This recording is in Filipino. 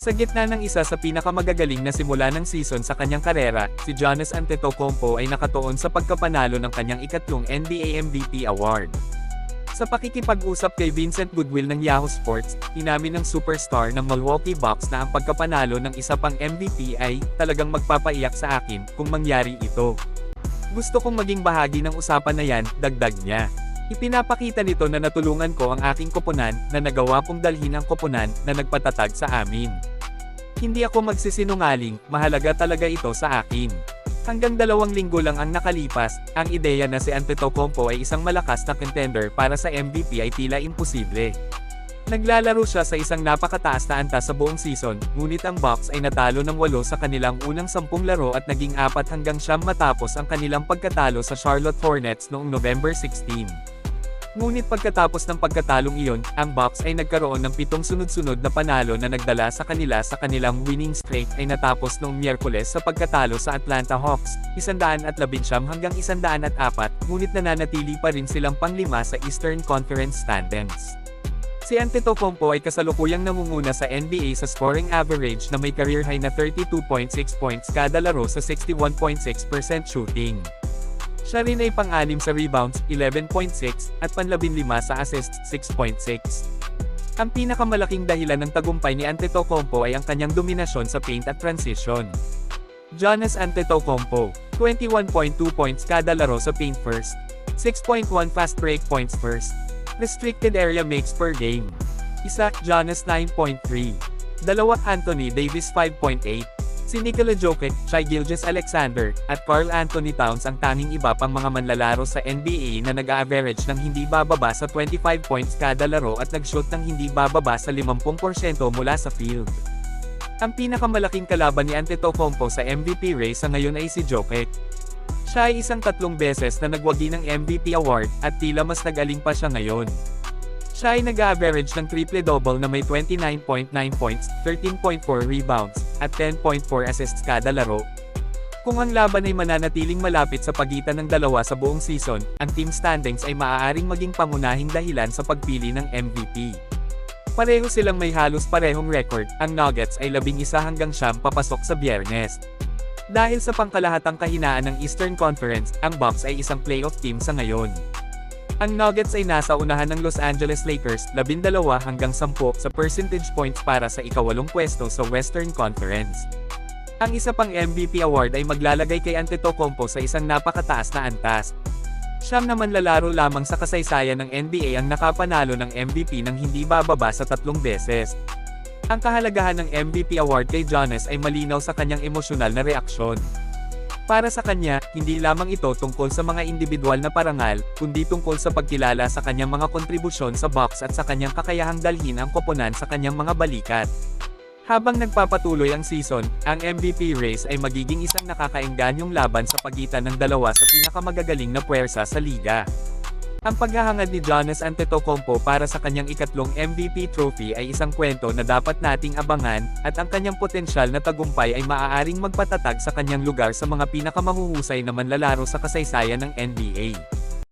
Sa gitna ng isa sa pinakamagagaling na simula ng season sa kanyang karera, si Giannis Antetokounmpo ay nakatuon sa pagkapanalo ng kanyang ikatlong NBA MVP award. Sa pakikipag-usap kay Vincent Goodwill ng Yahoo Sports, inamin ng superstar ng Milwaukee Bucks na ang pagkapanalo ng isa pang MVP ay talagang magpapaiyak sa akin kung mangyari ito. Gusto kong maging bahagi ng usapan na yan, dagdag niya. Ipinapakita nito na natulungan ko ang aking koponan na nagawa kong dalhin ang koponan na nagpatatag sa amin. Hindi ako magsisinungaling, mahalaga talaga ito sa akin. Hanggang dalawang linggo lang ang nakalipas, ang ideya na si Antetokounmpo ay isang malakas na contender para sa MVP ay tila imposible. Naglalaro siya sa isang napakataas na antas sa buong season, ngunit ang Bucks ay natalo ng walo sa kanilang unang sampung laro at naging apat hanggang siyam matapos ang kanilang pagkatalo sa Charlotte Hornets noong November 16. Ngunit pagkatapos ng pagkatalong iyon, ang Bucks ay nagkaroon ng pitong sunod-sunod na panalo na nagdala sa kanila sa kanilang winning streak ay natapos noong Miyerkules sa pagkatalo sa Atlanta Hawks, 119 hanggang 104, ngunit nananatili pa rin silang panglima sa Eastern Conference standings. Si Antetokounmpo ay kasalukuyang namunguna sa NBA sa scoring average na may career high na 32.6 points kada laro sa 61.6% shooting. Siya rin ay pang-anim sa rebounds, 11.6, at panlabinlima sa assists, 6.6. Ang pinakamalaking dahilan ng tagumpay ni Antetokounmpo ay ang kanyang dominasyon sa paint at transition. Jonas Antetokounmpo, 21.2 points kada laro sa paint first, 6.1 fast break points first, restricted area makes per game. Isa, Jonas 9.3. Dalawa, Anthony Davis 5.8. Si Nikola Jokic, Shai Gilgeous-Alexander, at Carl Anthony Towns ang tanging iba pang mga manlalaro sa NBA na nag-average ng hindi bababa sa 25 points kada laro at nag-shoot ng hindi bababa sa 50% mula sa field. Ang pinakamalaking kalaban ni Antetokounmpo sa MVP race sa ngayon ay si Jokic. Siya ay isang tatlong beses na nagwagi ng MVP award at tila mas nagaling pa siya ngayon. Siya ay nag-average ng triple-double na may 29.9 points, 13.4 rebounds, at 10.4 assists kada laro. Kung ang laban ay mananatiling malapit sa pagitan ng dalawa sa buong season, ang team standings ay maaaring maging pangunahing dahilan sa pagpili ng MVP. Pareho silang may halos parehong record, ang Nuggets ay labing isa hanggang siyam papasok sa biyernes. Dahil sa pangkalahatang kahinaan ng Eastern Conference, ang Bucks ay isang playoff team sa ngayon. Ang Nuggets ay nasa unahan ng Los Angeles Lakers, 12 hanggang 10 sa percentage points para sa ikawalong pwesto sa Western Conference. Ang isa pang MVP award ay maglalagay kay Antetokounmpo sa isang napakataas na antas. Siyam na manlalaro lamang sa kasaysayan ng NBA ang nakapanalo ng MVP ng hindi bababa sa tatlong beses. Ang kahalagahan ng MVP award kay Giannis ay malinaw sa kanyang emosyonal na reaksyon. Para sa kanya, hindi lamang ito tungkol sa mga individual na parangal, kundi tungkol sa pagkilala sa kanyang mga kontribusyon sa box at sa kanyang kakayahang dalhin ang koponan sa kanyang mga balikat. Habang nagpapatuloy ang season, ang MVP race ay magiging isang nakakaenganyong laban sa pagitan ng dalawa sa pinakamagagaling na puwersa sa liga. Ang paghahangad ni Giannis Antetokounmpo para sa kanyang ikatlong MVP trophy ay isang kwento na dapat nating abangan, at ang kanyang potensyal na tagumpay ay maaaring magpatatag sa kanyang lugar sa mga pinakamahuhusay na manlalaro sa kasaysayan ng NBA.